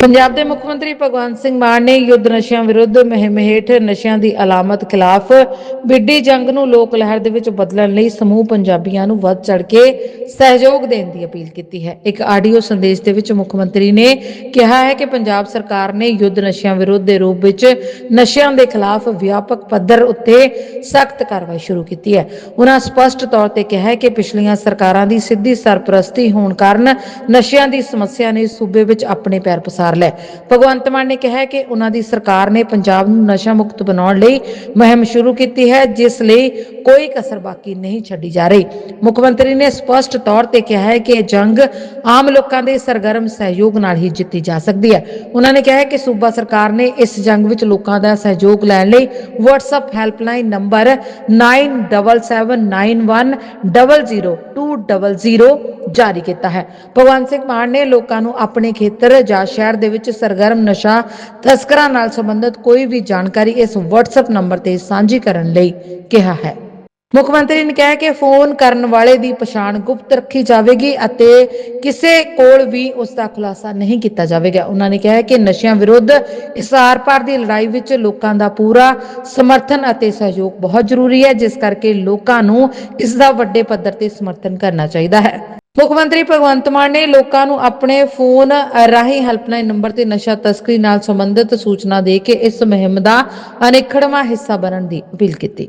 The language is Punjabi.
ਪੰਜਾਬ ਦੇ ਮੁੱਖ ਮੰਤਰੀ ਭਗਵੰਤ ਸਿੰਘ ਮਾਨ ਨੇ ਯੁੱਧ ਨਸ਼ਿਆਂ ਵਿਰੁੱਧ ਮੁਹਿੰਮ ਹੇਠ ਨਸ਼ਿਆਂ ਦੀ ਅਲਾਮਤ ਖਿਲਾਫ ਵਿੱਢੀ ਜੰਗ ਨੂੰ ਲੋਕ ਲਹਿਰ ਦੇ ਵਿੱਚ ਬਦਲਣ ਲਈ ਸਮੂਹ ਪੰਜਾਬੀਆਂ ਨੂੰ ਵੱਧ ਚੜ ਕੇ ਸਹਿਯੋਗ ਦੇਣ ਦੀ ਅਪੀਲ ਕੀਤੀ ਹੈ। ਇੱਕ ਆਡੀਓ ਸੰਦੇਸ਼ ਦੇ ਵਿੱਚ ਮੁੱਖ ਮੰਤਰੀ ਨੇ ਕਿਹਾ ਹੈ ਕਿ ਪੰਜਾਬ ਸਰਕਾਰ ਨੇ ਯੁੱਧ ਨਸ਼ਿਆਂ ਵਿਰੁੱਧ ਦੇ ਰੂਪ ਵਿੱਚ ਨਸ਼ਿਆਂ ਦੇ ਖਿਲਾਫ ਵਿਆਪਕ ਪੱਧਰ ਉੱਤੇ ਸਖਤ ਕਾਰਵਾਈ ਸ਼ੁਰੂ ਕੀਤੀ ਹੈ। ਉਹਨਾਂ ਸਪਸ਼ਟ ਤੌਰ ਤੇ ਕਿਹਾ ਕਿ ਪਿਛਲੀਆਂ ਸਰਕਾਰਾਂ ਦੀ ਸਿੱਧੀ ਸਰਪ੍ਰਸਤੀ ਹੋਣ ਕਾਰਨ ਨਸ਼ਿਆਂ ਦੀ ਸਮੱਸਿਆ ਨੇ ਸੂਬੇ ਵਿੱਚ ਆਪਣੇ ਪੈਰ ਪਸਾਰ। ਲਏ ਭਗਵੰਤ ਮਾਨ ਨੇ ਕਿਹਾ ਕਿ ਉਹਨਾਂ ਦੀ ਸਰਕਾਰ ਨੇ ਪੰਜਾਬ ਨੂੰ ਨਸ਼ਾ ਮੁਕਤ ਬਣਾਉਣ ਲਈ ਮੁਹਿੰਮ ਸ਼ੁਰੂ ਕੀਤੀ ਹੈ, ਜਿਸ ਲਈ ਕੋਈ ਕਸਰ ਬਾਕੀ ਨਹੀਂ ਛੱਡੀ ਜਾ ਰਹੀ। ਮੁੱਖ ਮੰਤਰੀ ਨੇ ਸਪਸ਼ਟ ਤੌਰ ਤੇ ਕਿਹਾ ਹੈ ਕਿ ਇਹ ਜੰਗ ਆਮ ਲੋਕਾਂ ਦੇ ਸਰਗਰਮ ਸਹਿਯੋਗ ਨਾਲ ਹੀ ਜਿੱਤੀ ਜਾ ਸਕਦੀ ਹੈ। ਉਹਨਾਂ ਨੇ ਕਿਹਾ ਹੈ ਕਿ ਸੂਬਾ ਸਰਕਾਰ ਨੇ ਇਸ ਜੰਗ ਵਿੱਚ ਲੋਕਾਂ ਦਾ ਸਹਿਯੋਗ ਲੈਣ ਲਈ WhatsApp ਹੈਲਪਲਾਈਨ ਨੰਬਰ 9777910000 ਜਾਰੀ ਕੀਤਾ ਹੈ। ਭਗਵੰਤ ਸਿੰਘ ਮਾਨ ਨੇ ਲੋਕਾਂ ਨੂੰ ਆਪਣੇ ਖੇਤਰ ਜਾਂ ਸ਼ਹਿਰ ਦੇ ਵਿੱਚ ਸਰਗਰਮ ਨਸ਼ਾ, ਤਸਕਰਾਂ ਨਾਲ ਸੰਬੰਧਿਤ ਕੋਈ ਵੀ ਜਾਣਕਾਰੀ ਇਸ WhatsApp ਨੰਬਰ ਤੇ ਸਾਂਝੀ ਕਰਨ ਲਈ ਕਿਹਾ ਹੈ। ਮੁੱਖ ਮੰਤਰੀ ਨੇ ਕਿਹਾ ਕਿ ਫੋਨ ਕਰਨ ਵਾਲੇ ਦੀ ਪਛਾਣ ਗੁਪਤ ਰੱਖੀ ਜਾਵੇਗੀ ਅਤੇ ਕਿਸੇ ਕੋਲ ਵੀ ਉਸ ਦਾ ਖੁਲਾਸਾ ਨਹੀਂ ਕੀਤਾ ਜਾਵੇਗਾ। ਉਹਨਾਂ ਨੇ ਕਿਹਾ ਕਿ ਨਸ਼ਿਆਂ ਵਿਰੁੱਧ ਇਸ ਆਰ-ਪਾਰ ਦੀ ਲੜਾਈ ਵਿੱਚ ਲੋਕਾਂ ਦਾ ਪੂਰਾ ਸਮਰਥਨ ਅਤੇ ਸਹਿਯੋਗ ਬਹੁਤ ਜ਼ਰੂਰੀ ਹੈ, ਜਿਸ ਕਰਕੇ ਲੋਕਾਂ ਨੂੰ ਇਸ ਦਾ ਵੱਡੇ ਪੱਧਰ ਤੇ ਸਮਰਥਨ ਕਰਨਾ ਚਾਹੀਦਾ ਹੈ। ਮੁੱਖ ਮੰਤਰੀ ਭਗਵੰਤ ਮਾਨ ਨੇ ਲੋਕਾਂ ਨੂੰ ਆਪਣੇ ਫੋਨ ਰਾਹੀਂ ਹੈਲਪਲਾਈਨ ਨੰਬਰ ਤੇ ਨਸ਼ਾ ਤਸਕਰੀ ਨਾਲ ਸੰਬੰਧਿਤ ਸੂਚਨਾ ਦੇ ਕੇ ਇਸ ਮੁਹਿੰਮ ਦਾ ਅਨਿੱਖੜਵਾਂ ਹਿੱਸਾ ਬਣਨ ਦੀ ਅਪੀਲ ਕੀਤੀ।